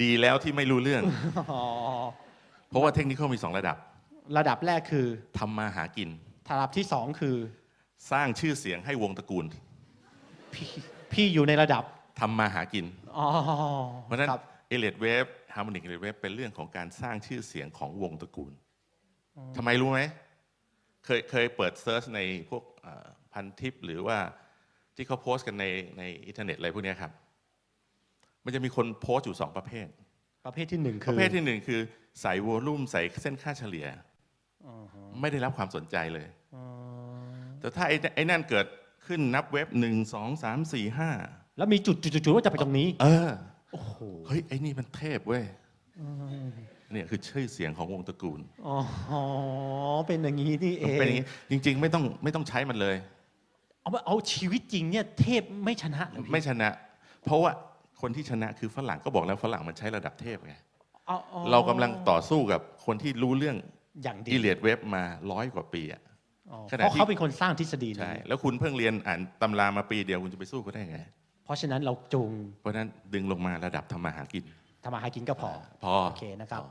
ดีแล้วที่ไม่รู้เรื่อง อ๋อเพราะว่าเทคนิคมีสองระดับระดับแรกคือทำมาหากิน ระดับที่สองคือ สร้างชื่อเสียงให้วงตระกูลพี่พี่อยู่ในระดับทำมาหากิน อ๋อเพราะฉะนั้นครับเอเลดเวฟฮาร์โมนิกเอเลดเวฟเป็นเรื่องของการสร้างชื่อเสียงของวงตระกูลทำไมรู้ไหมเคยเคยเปิดเซิร์ชในพวกเอ่อพันทิปหรือว่าที่เขาโพสต์กันในในอินเทอร์เน็ตอะไรพวกเนี้ยครับ มันจะมีคนโพสต์อยู่สองประเภท ประเภทที่หนึ่งปคือระเภทที่หนึ่งคือใส่วอลลุ่มใส่เส้นค่าเฉลี่ยไม่ได้รับความสนใจเลย อ๋อแต่ถ้าไอ้ไอ้นั่นเกิดขึ้นนับเว็บหนึ่งสองสามสี่ห้าแล้วมีจุดจุดจุดจุดว่าจะไปตรงนี้ เออ โอ้โหเฮ้ย ไอ้นี่มันเทพเว้ย เนี่ยคือชื่อเสียงของวงตระกูลอ๋อเป็นอย่างนี้นี่เอมันงเป็นอย่างนี้จริง ๆ ไม่ต้องไม่ต้องใช้มันเลย เอาเอาชีวิตจริงเนี่ยเทพไม่ชนะเหรอพี่ไม่ชนะ เพราะว่า คนที่ชนะคือฝรั่งก็บอกแล้วฝรั่งมันใช้ระดับเทพไงอ๋ออ๋อเรากำลังต่อสู้กับคนที่รู้เรื่องอย่างดีอีเลียดเว็บมาร้อยกว่าปีอะอ๋อขณะเพราะที่เขาเป็นคนสร้างทฤษฎีนี้ใช่แล้วคุณเพิ่งเรียนอ่านตำรามาปีเดียวคุณจะไปสู้เขาได้ไง เพราะฉะนั้นเราจูงเพราะฉะนั้นดึงลงมาระดับทำมาหากิน ทำมาหากินก็พอ พอ โอเคนะครับ